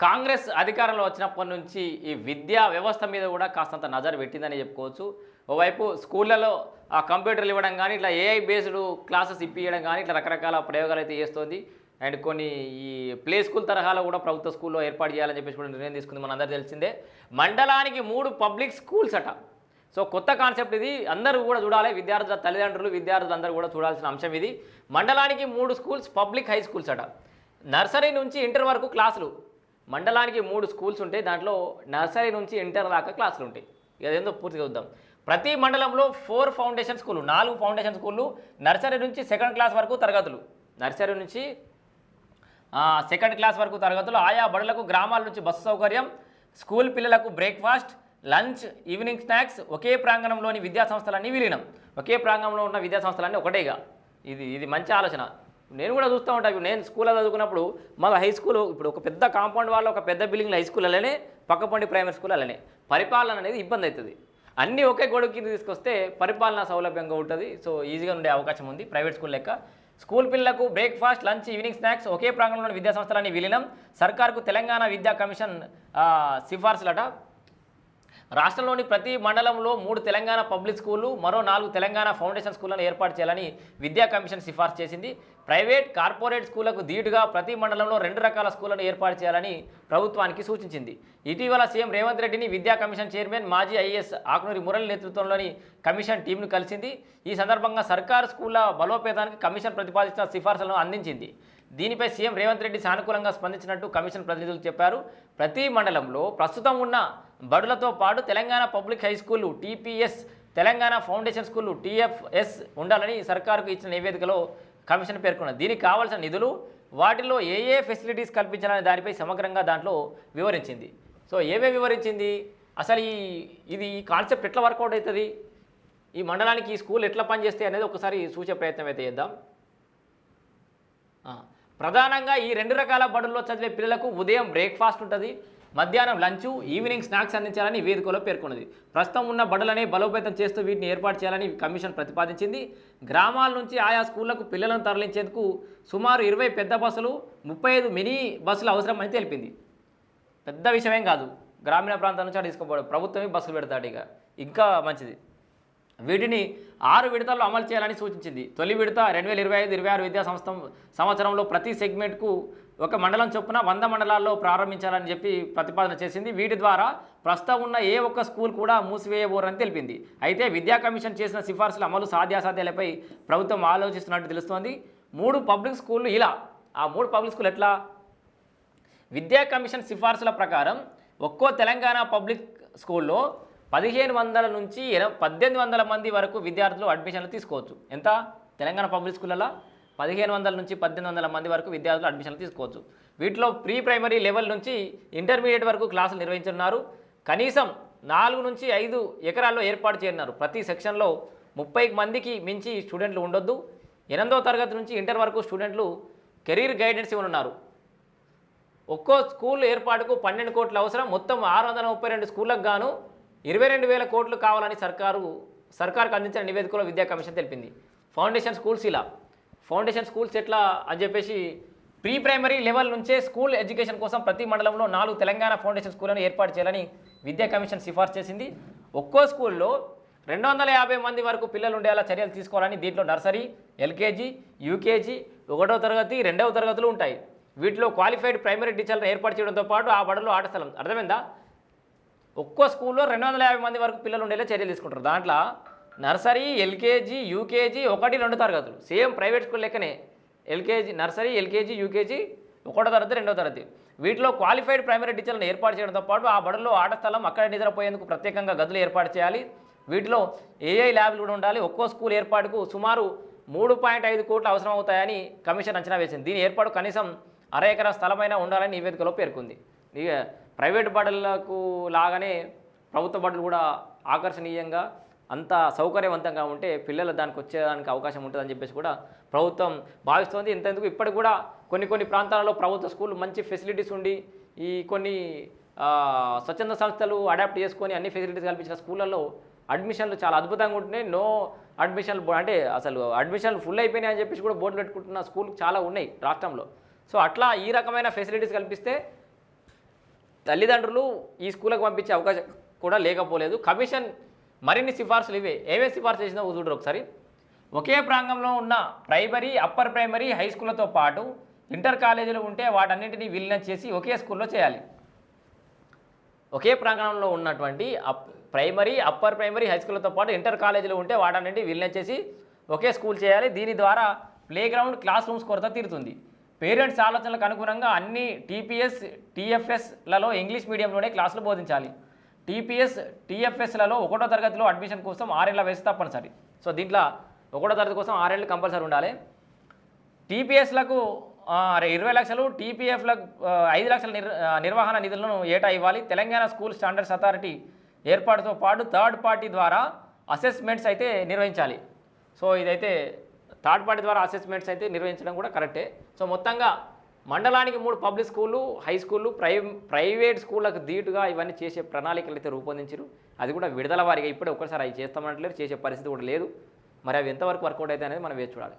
కాంగ్రెస్ అధికారంలో వచ్చినప్పటి నుంచి ఈ విద్యా వ్యవస్థ మీద కూడా కాస్తంత నజర్ పెట్టిందని చెప్పుకోవచ్చు. ఓవైపు స్కూళ్ళలో ఆ కంప్యూటర్లు ఇవ్వడం కానీ ఇట్లా ఏఐ బేస్డ్ క్లాసెస్ ఇప్పించడం కానీ ఇట్లా రకరకాల ప్రయోగాలు అయితే చేస్తోంది. అండ్ కొన్ని ఈ ప్లే స్కూల్ తరహాలో కూడా ప్రభుత్వ స్కూల్లో ఏర్పాటు చేయాలని చెప్పేసి కూడా నిర్ణయం తీసుకుంది మన అందరూ తెలిసిందే. మండలానికి మూడు పబ్లిక్ స్కూల్స్ అట. సో కొత్త కాన్సెప్ట్ ఇది. అందరూ కూడా చూడాలి. విద్యార్థుల తల్లిదండ్రులు విద్యార్థులు అందరూ కూడా చూడాల్సిన అంశం ఇది. మండలానికి మూడు స్కూల్స్ పబ్లిక్ హై స్కూల్స్ అట. నర్సరీ నుంచి ఇంటర్ వరకు క్లాసులు. మండలానికి మూడు స్కూల్స్ ఉంటాయి దాంట్లో నర్సరీ నుంచి ఇంటర్ దాకా క్లాసులు ఉంటాయి. ఇదేందో అదేందో పూర్తిగా చూద్దాం. ప్రతి మండలంలో ఫోర్ ఫౌండేషన్ స్కూళ్ళు నాలుగు ఫౌండేషన్ స్కూళ్ళు నర్సరీ నుంచి సెకండ్ క్లాస్ వరకు తరగతులు. నర్సరీ నుంచి సెకండ్ క్లాస్ వరకు తరగతులు. ఆయా బడులకు గ్రామాల నుంచి బస్సు సౌకర్యం స్కూల్ పిల్లలకు బ్రేక్ఫాస్ట్ లంచ్ ఈవినింగ్ స్నాక్స్ ఒకే ప్రాంగణంలోని విద్యా సంస్థలన్నీ విలీనం. ఒకే ప్రాంగణంలో ఉన్న విద్యాసంస్థలన్నీ ఒకటేగా. ఇది ఇది మంచి ఆలోచన. నేను కూడా చూస్తూ ఉంటాను ఇప్పుడు నేను స్కూల్లో చదువుకున్నప్పుడు మాకు హై స్కూల్ ఇప్పుడు ఒక పెద్ద కాంపౌండ్ వాళ్ళు ఒక పెద్ద బిల్డింగ్లో హై స్కూల్ అలానే పక్కపండి ప్రైమరీ స్కూల్ అలానే పరిపాలన అనేది ఇబ్బంది అవుతుంది అన్నీ ఒకే గొడవ కింద తీసుకొస్తే పరిపాలన సౌలభ్యంగా ఉంటుంది. సో ఈజీగా ఉండే అవకాశం ఉంది ప్రైవేట్ స్కూల్ లెక్క. స్కూల్ పిల్లలకు బ్రేక్ఫాస్ట్ లంచ్ ఈవినింగ్ స్నాక్స్ ఒకే ప్రాంగణంలోని విద్యా సంస్థలని విలీనం. సర్కార్కు తెలంగాణ విద్యా కమిషన్ సిఫార్సులట. రాష్ట్రంలోని ప్రతి మండలంలో మూడు తెలంగాణ పబ్లిక్ స్కూళ్ళు మరో నాలుగు తెలంగాణ ఫౌండేషన్ స్కూళ్ళను ఏర్పాటు చేయాలని విద్యా కమిషన్ సిఫార్సు చేసింది. ప్రైవేట్ కార్పొరేట్ స్కూళ్ళకు ధీటుగా ప్రతి మండలంలో రెండు రకాల స్కూళ్ళను ఏర్పాటు చేయాలని ప్రభుత్వానికి సూచించింది. ఇటీవల సీఎం రేవంత్ రెడ్డిని విద్యా కమిషన్ చైర్మన్ మాజీ ఐఏఎస్ ఆకునూరి మురళి నేతృత్వంలోని కమిషన్ టీంను కలిసింది. ఈ సందర్భంగా సర్కారు స్కూళ్ళ బలోపేతానికి కమిషన్ ప్రతిపాదించిన సిఫార్సులను అందించింది. దీనిపై సీఎం రేవంత్ రెడ్డి సానుకూలంగా స్పందించినట్టు కమిషన్ ప్రతినిధులు చెప్పారు. ప్రతి మండలంలో ప్రస్తుతం ఉన్న బడులతో పాటు Telangana public high school TPS Telangana foundation school TFS ఉండాలని సర్కారుకు ఇచ్చిన నివేదికలో కమిషన్ పేర్కొన్నది. దీనికి కావాల్సిన నిధులు వాటిలో ఏ ఏ ఫెసిలిటీస్ కల్పించాలనే దానిపై సమగ్రంగా దాంట్లో వివరించింది. సో ఏమేమి వివరించింది? అసలు ఈ ఇది ఈ కాన్సెప్ట్ ఎట్లా వర్కౌట్ అవుతుంది? ఈ మండలానికి ఈ స్కూల్ ఎట్లా పనిచేస్తాయి అనేది ఒకసారి సూచే ప్రయత్నం అయితే చేద్దాం. ప్రధానంగా ఈ రెండు రకాల బడుల్లో చదివే పిల్లలకు ఉదయం బ్రేక్ఫాస్ట్ ఉంటుంది మధ్యాహ్నం లంచ్ ఈవినింగ్ స్నాక్స్ అందించాలని వేదికలో పేర్కొన్నది. ప్రస్తుతం ఉన్న బడులనే బలోపేతం చేస్తూ వీటిని ఏర్పాటు చేయాలని కమిషన్ ప్రతిపాదించింది. గ్రామాల నుంచి ఆయా స్కూళ్ళకు పిల్లలను తరలించేందుకు సుమారు ఇరవై పెద్ద బస్సులు ముప్పై ఐదు మినీ బస్సులు అవసరమని తెలిపింది. పెద్ద విషయం ఏం కాదు. గ్రామీణ ప్రాంతాల నుంచి అటు తీసుకోపోవడం. ప్రభుత్వమే బస్సులు పెడతాడు ఇక. ఇంకా మంచిది. వీటిని ఆరు విడతల్లో అమలు చేయాలని సూచించింది. తొలి విడత రెండు వేల ఇరవై ఐదు ఇరవై ఆరు విద్యా సంస్థ సంవత్సరంలో ప్రతి సెగ్మెంట్కు ఒక మండలం చొప్పున వంద మండలాల్లో ప్రారంభించాలని చెప్పి ప్రతిపాదన చేసింది. వీటి ద్వారా ప్రస్తుతం ఉన్న ఏ ఒక్క స్కూల్ కూడా మూసివేయబోరని తెలిపింది. అయితే విద్యా కమిషన్ చేసిన సిఫార్సుల అమలు సాధ్యాసాధ్యాలపై ప్రభుత్వం ఆలోచిస్తున్నట్టు తెలుస్తోంది. మూడు పబ్లిక్ స్కూళ్ళు ఇలా ఆ మూడు పబ్లిక్ స్కూల్ ఎట్లా? విద్యా కమిషన్ సిఫార్సుల ప్రకారం ఒక్కో తెలంగాణ పబ్లిక్ స్కూల్లో పదిహేను వందల నుంచి పద్దెనిమిది వందల మంది వరకు విద్యార్థులు అడ్మిషన్లు తీసుకోవచ్చు. ఎంత? తెలంగాణ పబ్లిక్ స్కూళ్ళలో పదిహేను వందల నుంచి పద్దెనిమిది వందల మంది వరకు విద్యార్థులు అడ్మిషన్లు తీసుకోవచ్చు. వీటిలో ప్రీ ప్రైమరీ లెవెల్ నుంచి ఇంటర్మీడియట్ వరకు క్లాసులు నిర్వహించనున్నారు. కనీసం నాలుగు నుంచి ఐదు ఎకరాల్లో ఏర్పాటు చేయనున్నారు. ప్రతి సెక్షన్లో ముప్పై మందికి మించి స్టూడెంట్లు ఉండొద్దు. ఎనిమిదవ తరగతి నుంచి ఇంటర్ వరకు స్టూడెంట్లు కెరీర్ గైడెన్స్ ఇవ్వనున్నారు. ఒక్కో స్కూల్ ఏర్పాటుకు పన్నెండు కోట్ల అవసరం. మొత్తం ఆరు వందల ముప్పై రెండు స్కూళ్ళకు గాను ఇరవై రెండు వేల కోట్లు కావాలని సర్కారు సర్కారుకు అందించిన నివేదికలో విద్యా కమిషన్ తెలిపింది. ఫౌండేషన్ స్కూల్స్ ఇలా. ఫౌండేషన్ స్కూల్స్ ఎట్లా అని చెప్పేసి ప్రీ ప్రైమరీ లెవెల్ నుంచే స్కూల్ ఎడ్యుకేషన్ కోసం ప్రతి మండలంలో నాలుగు తెలంగాణ ఫౌండేషన్ స్కూళ్ళను ఏర్పాటు చేయాలని విద్యా కమిషన్ సిఫార్సు చేసింది. ఒక్కో స్కూల్లో రెండు వందల యాభై మంది వరకు పిల్లలు ఉండేలా చర్యలు తీసుకోవాలని దీంట్లో నర్సరీ ఎల్కేజీ యూకేజీ ఒకటో తరగతి రెండవ తరగతులు ఉంటాయి. వీటిలో క్వాలిఫైడ్ ప్రైమరీ టీచర్లను ఏర్పాటు చేయడంతో పాటు ఆ బడిలో ఆట స్థలం అర్థమైందా? ఒక్కో స్కూల్లో రెండు వందల యాభై మంది వరకు పిల్లలు ఉండేలా చర్యలు తీసుకుంటారు. దాంట్లో నర్సరీ ఎల్కేజీ యూకేజీ ఒకటి రెండు తరగతులు. సేమ్ ప్రైవేట్ స్కూల్ లెక్కనే ఎల్కేజీ నర్సరీ ఎల్కేజీ యూకేజీ ఒకటో తరగతి రెండో తరగతి. వీటిలో క్వాలిఫైడ్ ప్రైమరీ టీచర్లను ఏర్పాటు చేయడంతో పాటు ఆ బడుల్లో ఆట స్థలం అక్కడ నిద్రపోయేందుకు ప్రత్యేకంగా గదులు ఏర్పాటు చేయాలి. వీటిలో ఏఐ ల్యాబ్లు కూడా ఉండాలి. ఒక్కో స్కూల్ ఏర్పాటుకు సుమారు మూడు పాయింట్ ఐదు కోట్లు అవసరం అవుతాయని కమిషన్ అంచనా వేసింది. దీని ఏర్పాటు కనీసం అర ఎకరా స్థలమైనా ఉండాలని నివేదికలో పేర్కొంది. ఇక ప్రైవేట్ బడులకు లాగానే ప్రభుత్వ బడులు కూడా ఆకర్షణీయంగా అంత సౌకర్యవంతంగా ఉంటే పిల్లలు దానికి వచ్చేదానికి అవకాశం ఉంటుందని చెప్పేసి కూడా ప్రభుత్వం భావిస్తోంది. ఇంతెందుకు ఇప్పటికి కూడా కొన్ని కొన్ని ప్రాంతాలలో ప్రభుత్వ స్కూల్ మంచి ఫెసిలిటీస్ ఉండి ఈ కొన్ని స్వచ్ఛంద సంస్థలు అడాప్ట్ చేసుకొని అన్ని ఫెసిలిటీస్ కల్పించిన స్కూళ్ళల్లో అడ్మిషన్లు చాలా అద్భుతంగా ఉంటున్నాయి. నో అడ్మిషన్లు అంటే అసలు అడ్మిషన్లు ఫుల్ అయిపోయినాయి అని చెప్పేసి కూడా బోర్డు పెట్టుకుంటున్న స్కూల్ చాలా ఉన్నాయి రాష్ట్రంలో. సో అట్లా ఈ రకమైన ఫెసిలిటీస్ కల్పిస్తే తల్లిదండ్రులు ఈ స్కూళ్ళకు పంపించే అవకాశం కూడా లేకపోలేదు. కమిషన్ మరిన్ని సిఫార్సులు ఇవే. ఏవే సిఫార్సు చేసినా చూడరు ఒకసారి. ఒకే ప్రాంగంలో ఉన్న ప్రైమరీ అప్పర్ ప్రైమరీ హై స్కూళ్ళతో పాటు ఇంటర్ కాలేజీలు ఉంటే వాటన్నింటినీ విలీనం చేసి ఒకే స్కూల్లో చేయాలి. ఒకే ప్రాంగణంలో ఉన్నటువంటి up primary upper primary high స్కూల్తో పాటు ఇంటర్ కాలేజీలు ఉంటే వాటన్నింటినీ విలీనం చేసి ఒకే స్కూల్ చేయాలి. దీని ద్వారా ప్లేగ్రౌండ్ క్లాస్ రూమ్స్ కొరత తీరుతుంది. పేరెంట్స్ ఆలోచనలకు అనుగుణంగా అన్ని టీపీఎస్ టీఎఫ్ఎస్లలో ఇంగ్లీష్ మీడియంలోనే క్లాసులు బోధించాలి. టీపీఎస్ టీఎఫ్ఎస్లలో ఒకటో తరగతిలో అడ్మిషన్ కోసం ఆరేళ్ళ వయసు తప్పనిసరి. సో దీంట్లో ఒకటో తరగతి కోసం ఆరేళ్ళు కంపల్సరీ ఉండాలి. టీపీఎస్లకు ఇరవై లక్షలు టీపీఎఫ్లకు ఐదు లక్షల నిర్ నిర్వహణ నిధులను ఏటా ఇవ్వాలి? తెలంగాణ స్కూల్ స్టాండర్డ్స్ అథారిటీ ఏర్పాటుతో పాటు థర్డ్ పార్టీ ద్వారా అసెస్మెంట్స్ అయితే నిర్వహించాలి. సో ఇదైతే థర్డ్ పార్టీ ద్వారా అసెస్మెంట్స్ అయితే నిర్వహించడం కూడా కరెక్టే. సో మొత్తంగా మండలానికి మూడు పబ్లిక్ స్కూళ్ళు హై స్కూళ్ళు ప్రై ప్రైవేట్ స్కూళ్ళకు ధీటుగా ఇవన్నీ చేసే ప్రణాళికలు అయితే రూపొందించారు అది కూడా విడుదల వారిగా ఇప్పుడే ఒక్కసారి అవి చేస్తామంటలేరు చేసే పరిస్థితి కూడా లేదు. మరి అవి ఎంతవరకు వర్కౌట్ అయితే అనేది మనం వేచి చూడాలి.